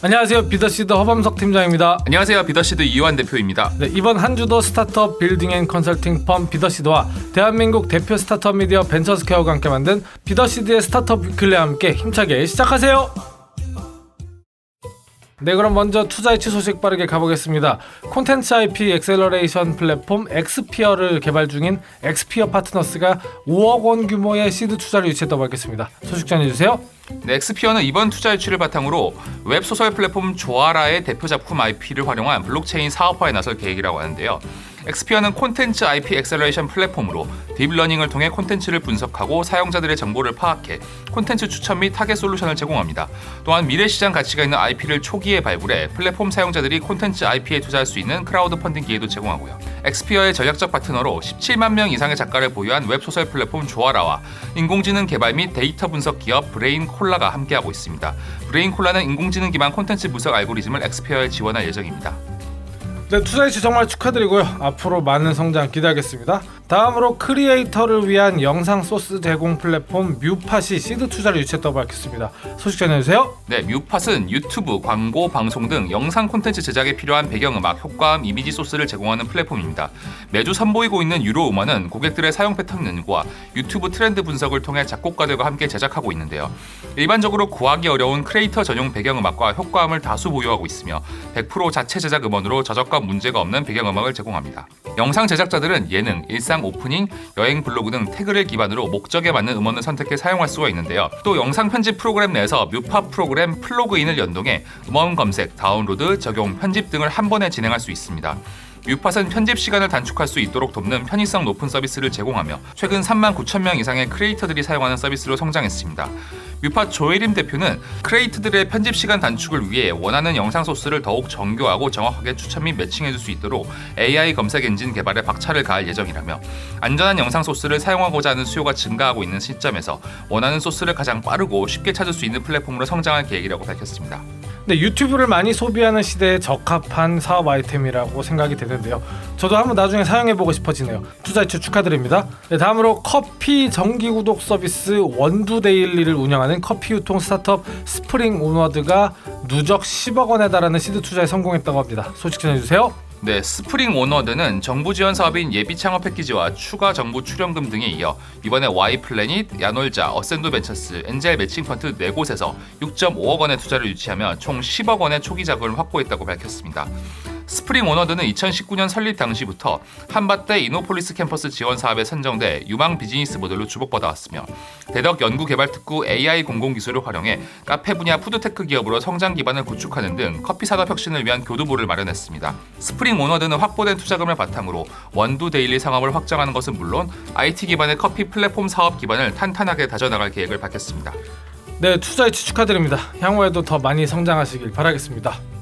안녕하세요 비더시드 허범석 팀장입니다. 안녕하세요 비더시드 이완 대표입니다. 네, 이번 한 주도 스타트업 빌딩 앤 컨설팅 펌 비더시드와 대한민국 대표 스타트업 미디어 벤처스퀘어가 함께 만든 비더시드의 스타트업 위클리와 함께 힘차게 시작하세요. 네 그럼 먼저 투자이치 소식 빠르게 가보겠습니다. 콘텐츠 IP 엑셀러레이션 플랫폼 엑스피어를 개발 중인 엑스피어 파트너스가 5억 원 규모의 시드 투자를 유치했다고 밝혔습니다. 소식 전해주세요. 네, 엑스피어는 이번 투자 유치를 바탕으로 웹 소설 플랫폼 조아라의 대표 작품 IP를 활용한 블록체인 사업화에 나설 계획이라고 하는데요. 엑스피어는 콘텐츠 IP 엑셀러레이션 플랫폼으로 딥러닝을 통해 콘텐츠를 분석하고 사용자들의 정보를 파악해 콘텐츠 추천 및 타겟 솔루션을 제공합니다. 또한 미래 시장 가치가 있는 IP를 초기에 발굴해 플랫폼 사용자들이 콘텐츠 IP에 투자할 수 있는 크라우드 펀딩 기회도 제공하고요. 엑스피어의 전략적 파트너로 17만 명 이상의 작가를 보유한 웹 소설 플랫폼 조아라와 인공지능 개발 및 데이터 분석 기업 브레인 콜라가 함께하고 있습니다. 브레인 콜라는 인공지능 기반 콘텐츠 분석 알고리즘을 엑스피어에 지원할 예정입니다. 네, 투자이치 정말 축하드리고요. 앞으로 많은 성장 기대하겠습니다. 다음으로 크리에이터를 위한 영상 소스 제공 플랫폼 뮤팟이 시드 투자를 유치했다고 밝혔습니다. 소식 전해주세요. 네, 뮤팟은 유튜브, 광고, 방송 등 영상 콘텐츠 제작에 필요한 배경음악, 효과음, 이미지 소스를 제공하는 플랫폼입니다. 매주 선보이고 있는 유로 음원은 고객들의 사용 패턴 연구와 유튜브 트렌드 분석을 통해 작곡가들과 함께 제작하고 있는데요. 일반적으로 구하기 어려운 크리에이터 전용 배경음악과 효과음을 다수 보유하고 있으며 100% 자체 제작 음원으로 저작권 문제가 없는 배경음악을 제공합니다. 영상 제작자들은 예능, 일상 오프닝, 여행 블로그 등 태그를 기반으로 목적에 맞는 음원을 선택해 사용할 수가 있는데요. 또 영상 편집 프로그램 내에서 뮤파 프로그램 플로그인을 연동해 음원 검색, 다운로드, 적용, 편집 등을 한 번에 진행할 수 있습니다. 뮤팟은 편집 시간을 단축할 수 있도록 돕는 편의성 높은 서비스를 제공하며 최근 3만 9천 명 이상의 크리에이터들이 사용하는 서비스로 성장했습니다. 뮤팟 조혜림 대표는 크리에이터들의 편집 시간 단축을 위해 원하는 영상 소스를 더욱 정교하고 정확하게 추천 및 매칭해줄 수 있도록 AI 검색 엔진 개발에 박차를 가할 예정이라며 안전한 영상 소스를 사용하고자 하는 수요가 증가하고 있는 시점에서 원하는 소스를 가장 빠르고 쉽게 찾을 수 있는 플랫폼으로 성장할 계획이라고 밝혔습니다. 네, 유튜브를 많이 소비하는 시대에 적합한 사업 아이템이라고 생각이 되는데요. 저도 한번 나중에 사용해보고 싶어지네요. 투자이치 축하드립니다. 네, 다음으로 커피 정기 구독 서비스 원두 데일리를 운영하는 커피 유통 스타트업 스프링 온워드가 누적 10억 원에 달하는 시드 투자에 성공했다고 합니다. 소식 전해주세요. 네, 스프링 오너드는 정부 지원 사업인 예비 창업 패키지와 추가 정부 출연금 등에 이어 이번에 Y 플래닛, 야놀자, 어센도 벤처스, 엔젤 매칭 펀드 네 곳에서 6.5억 원의 투자를 유치하며 총 10억 원의 초기 자금을 확보했다고 밝혔습니다. 스프링 오너드는 2019년 설립 당시부터 한밭대 이노폴리스 캠퍼스 지원 사업에 선정돼 유망 비즈니스 모델로 주목받아왔으며 대덕 연구 개발 특구 AI 공공 기술을 활용해 카페 분야 푸드테크 기업으로 성장 기반을 구축하는 등 커피 산업 혁신을 위한 교두보를 마련했습니다. 스프링 오너드는 확보된 투자금을 바탕으로 원두 데일리 상업을 확장하는 것은 물론 IT 기반의 커피 플랫폼 사업 기반을 탄탄하게 다져나갈 계획을 밝혔습니다. 네, 투자이치 축하드립니다. 향후에도 더 많이 성장하시길 바라겠습니다.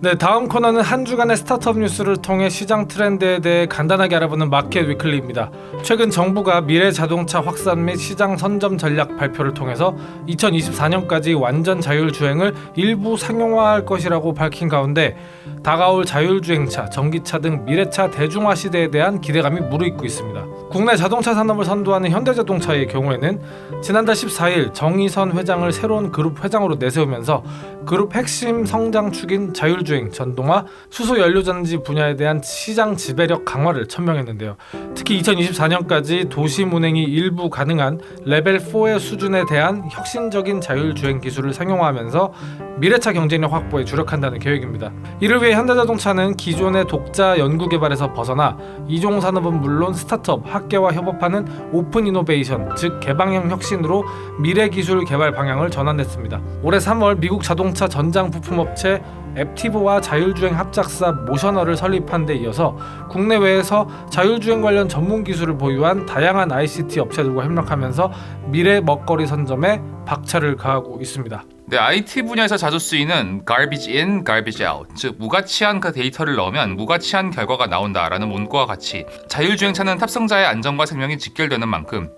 네, 다음 코너는 한 주간의 스타트업 뉴스를 통해 시장 트렌드에 대해 간단하게 알아보는 마켓 위클리입니다. 최근 정부가 미래 자동차 확산 및 시장 선점 전략 발표를 통해서 2024년까지 완전 자율 주행을 일부 상용화할 것이라고 밝힌 가운데 다가올 자율 주행차, 전기차 등 미래차 대중화 시대에 대한 기대감이 무르익고 있습니다. 국내 자동차 산업을 선도하는 현대자동차의 경우에는 지난달 14일 정의선 회장을 새로운 그룹 회장으로 내세우면서 그룹 핵심 성장 축인 자율 주행, 전동화, 수소 연료 전지 분야에 대한 시장 지배력 강화를 천명했는데요. 특히 2024년까지 도심 운행이 일부 가능한 레벨 4의 수준에 대한 혁신적인 자율주행 기술을 상용화하면서 미래차 경쟁력 확보에 주력한다는 계획입니다. 이를 위해 현대자동차는 기존의 독자 연구 개발에서 벗어나 이종 산업은 물론 스타트업, 학계와 협업하는 오픈 이노베이션, 즉 개방형 혁신으로 미래 기술 개발 방향을 전환했습니다. 올해 3월 미국 자동차 전장 부품업체 앱티브와 자율주행 합작사 모셔너를 설립한 데 이어서 국내외에서 자율주행 관련 전문 기술을 보유한 다양한 ICT 업체들과 협력하면서 미래 먹거리 선점에 박차를 가하고 있습니다. 네, IT 분야에서 자주 쓰이는 garbage in, garbage out, 즉 무가치한 그 데이터를 넣으면 무가치한 결과가 나온다라는 문구와 같이 자율주행차는 탑승자의 안전과 생명이 직결되는 만큼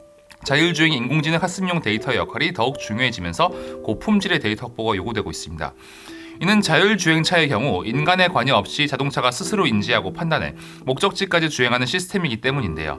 자율주행 인공지능 학습용 데이터의 역할이 더욱 중요해지면서 고품질의 데이터 확보가 요구되고 있습니다. 이는 자율주행차의 경우 인간의 관여 없이 자동차가 스스로 인지하고 판단해 목적지까지 주행하는 시스템이기 때문인데요.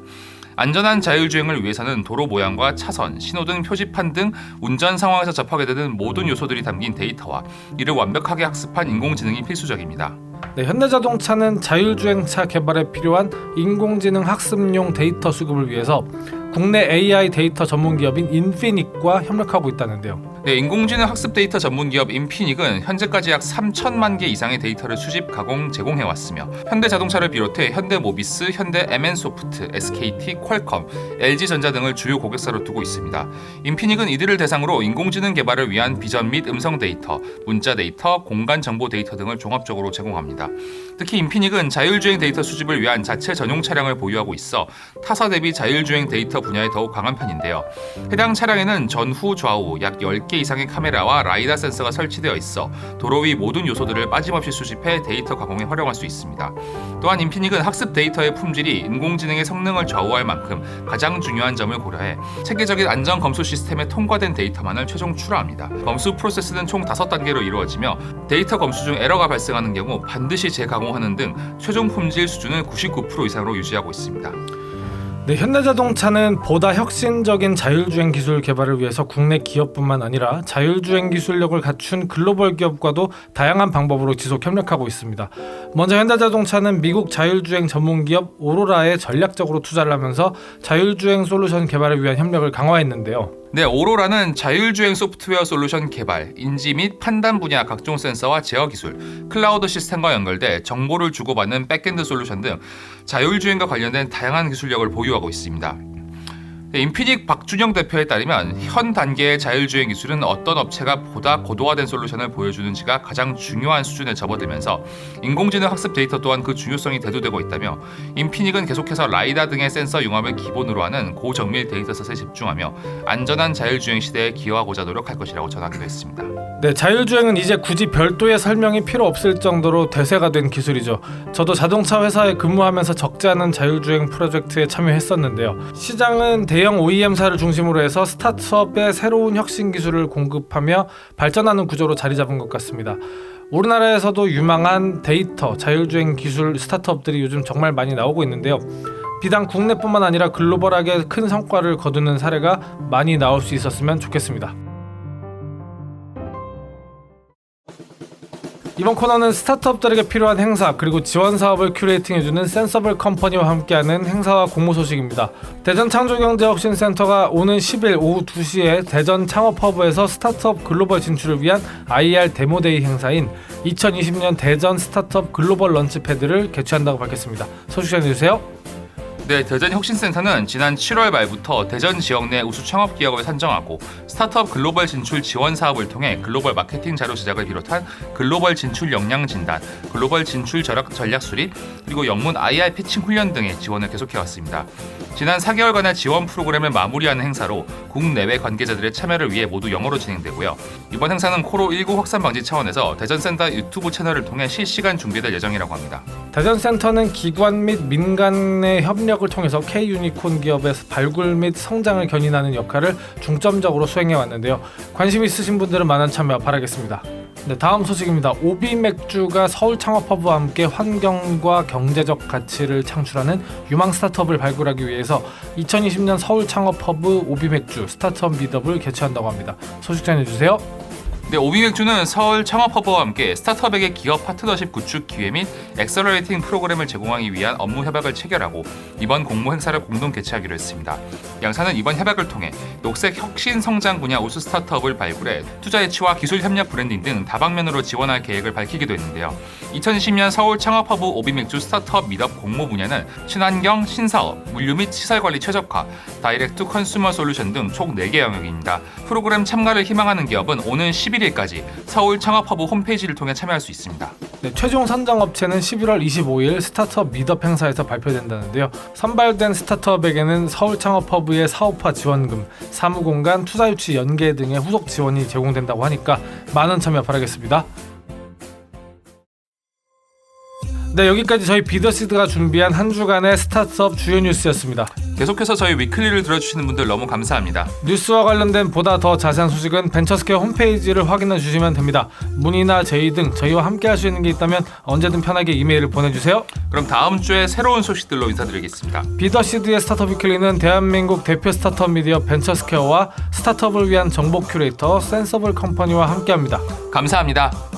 안전한 자율주행을 위해서는 도로 모양과 차선, 신호 등 표지판 등 운전 상황에서 접하게 되는 모든 요소들이 담긴 데이터와 이를 완벽하게 학습한 인공지능이 필수적입니다. 네, 현대자동차는 자율주행차 개발에 필요한 인공지능 학습용 데이터 수급을 위해서 국내 AI 데이터 전문 기업인 인피닉과 협력하고 있다는데요. 네, 인공지능 학습 데이터 전문 기업 인피닉은 현재까지 약 3천만 개 이상의 데이터를 수집, 가공, 제공해 왔으며 현대자동차를 비롯해 현대모비스, 현대 MN소프트, SKT, 퀄컴, LG전자 등을 주요 고객사로 두고 있습니다. 인피닉은 이들을 대상으로 인공지능 개발을 위한 비전 및 음성 데이터, 문자 데이터, 공간 정보 데이터 등을 종합적으로 제공합니다. 특히 인피닉은 자율주행 데이터 수집을 위한 자체 전용 차량을 보유하고 있어 타사 대비 자율주행 데이터 분야에 더욱 강한 편인데요. 해당 차량에는 전후 좌우 약 10개 이상의 카메라와 라이다 센서가 설치되어 있어 도로 위 모든 요소들을 빠짐없이 수집해 데이터 가공에 활용할 수 있습니다. 또한 인피닉은 학습 데이터의 품질이 인공지능의 성능을 좌우할 만큼 가장 중요한 점을 고려해 체계적인 안전 검수 시스템에 통과된 데이터만을 최종 출하합니다. 검수 프로세스는 총 5단계로 이루어지며 데이터 검수 중 에러가 발생하는 경우 반드시 재가공하는 등 최종 품질 수준을 99% 이상으로 유지하고 있습니다. 네, 현대자동차는 보다 혁신적인 자율주행 기술 개발을 위해서 국내 기업뿐만 아니라 자율주행 기술력을 갖춘 글로벌 기업과도 다양한 방법으로 지속 협력하고 있습니다. 먼저 현대자동차는 미국 자율주행 전문 기업 오로라에 전략적으로 투자를 하면서 자율주행 솔루션 개발을 위한 협력을 강화했는데요. 네, 오로라는 자율주행 소프트웨어 솔루션 개발, 인지 및 판단 분야 각종 센서와 제어 기술, 클라우드 시스템과 연결돼 정보를 주고받는 백엔드 솔루션 등 자율주행과 관련된 다양한 기술력을 보유하고 있습니다. 네, 인피닉 박준영 대표에 따르면 현 단계의 자율주행 기술은 어떤 업체가 보다 고도화된 솔루션을 보여주는지가 가장 중요한 수준에 접어들면서 인공지능 학습 데이터 또한 그 중요성이 대두되고 있다며 인피닉은 계속해서 라이다 등의 센서 융합을 기본으로 하는 고정밀 데이터셋에 집중하며 안전한 자율주행 시대에 기여하고자 노력할 것이라고 전하기도 했습니다. 네, 자율주행은 이제 굳이 별도의 설명이 필요 없을 정도로 대세가 된 기술이죠. 저도 자동차 회사에 근무하면서 적지 않은 자율주행 프로젝트에 참여했었는데요. 시장은 대형 OEM사를 중심으로 해서 스타트업의 새로운 혁신 기술을 공급하며 발전하는 구조로 자리 잡은 것 같습니다. 우리나라에서도 유망한 데이터, 자율주행 기술 스타트업들이 요즘 정말 많이 나오고 있는데요. 비단 국내뿐만 아니라 글로벌하게 큰 성과를 거두는 사례가 많이 나올 수 있었으면 좋겠습니다. 이번 코너는 스타트업들에게 필요한 행사 그리고 지원 사업을 큐레이팅해주는 센서블 컴퍼니와 함께하는 행사와 공모 소식입니다. 대전 창조경제혁신센터가 오는 10일 오후 2시에 대전 창업허브에서 스타트업 글로벌 진출을 위한 IR 데모데이 행사인 2020년 대전 스타트업 글로벌 런치패드를 개최한다고 밝혔습니다. 소식 전해주세요. 네, 대전 혁신센터는 지난 7월 말부터 대전 지역 내 우수 창업 기업을 선정하고 스타트업 글로벌 진출 지원 사업을 통해 글로벌 마케팅 자료 제작을 비롯한 글로벌 진출 역량 진단, 글로벌 진출 전략, 수립, 그리고 영문 IR 피칭 훈련 등의 지원을 계속해 왔습니다. 지난 4개월간의 지원 프로그램을 마무리하는 행사로 국내외 관계자들의 참여를 위해 모두 영어로 진행되고요. 이번 행사는 코로19 확산 방지 차원에서 대전센터 유튜브 채널을 통해 실시간 중계될 예정이라고 합니다. 대전센터는 기관 및 민간의 협력을 통해서 K 유니콘 기업의 발굴 및 성장을 견인하는 역할을 중점적으로 수행해 왔는데요. 관심 있으신 분들은 많은 참여 바라겠습니다. 네, 다음 소식입니다. 오비 맥주가 서울 창업허브와 함께 환경과 경제적 가치를 창출하는 유망 스타트업을 발굴하기 위해서 2020년 서울 창업허브 오비 맥주 스타트업 미더블 개최한다고 합니다. 소식 전해주세요. 네, 오비맥주는 서울 창업허브와 함께 스타트업에게 기업 파트너십 구축 기회 및 엑셀러레이팅 프로그램을 제공하기 위한 업무 협약을 체결하고 이번 공모 행사를 공동 개최하기로 했습니다. 양사는 이번 협약을 통해 녹색 혁신 성장 분야 우수 스타트업을 발굴해 투자 유치와 기술 협력 브랜딩 등 다방면으로 지원할 계획을 밝히기도 했는데요. 2020년 서울 창업허브 오비맥주 스타트업 미덥 공모 분야는 친환경, 신사업, 물류 및 시설 관리 최적화, 다이렉트 컨슈머 솔루션 등 총 4개 영역입니다. 프로그램 참가를 희망하는 기업은 오는 11일 까지 서울 창업허브 홈페이지를 통해 참여할 수 있습니다. 네, 최종 선정 업체는 11월 25일 스타트업 미덥 행사에서 발표된다는데요. 선발된 스타트업에게는 서울 창업허브의 사업화 지원금, 사무공간, 투자 유치 연계 등의 후속 지원이 제공된다고 하니까 많은 참여 바라겠습니다. 네 여기까지 저희 비더시드가 준비한 한 주간의 스타트업 주요 뉴스였습니다. 계속해서 저희 위클리를 들어주시는 분들 너무 감사합니다. 뉴스와 관련된 보다 더 자세한 소식은 벤처스퀘어 홈페이지를 확인해 주시면 됩니다. 문의나 제의 등 저희와 함께 할 수 있는 게 있다면 언제든 편하게 이메일을 보내주세요. 그럼 다음 주에 새로운 소식들로 인사드리겠습니다. 비더시드의 스타트업 위클리는 대한민국 대표 스타트업 미디어 벤처스퀘어와 스타트업을 위한 정보 큐레이터 센서블 컴퍼니와 함께합니다. 감사합니다.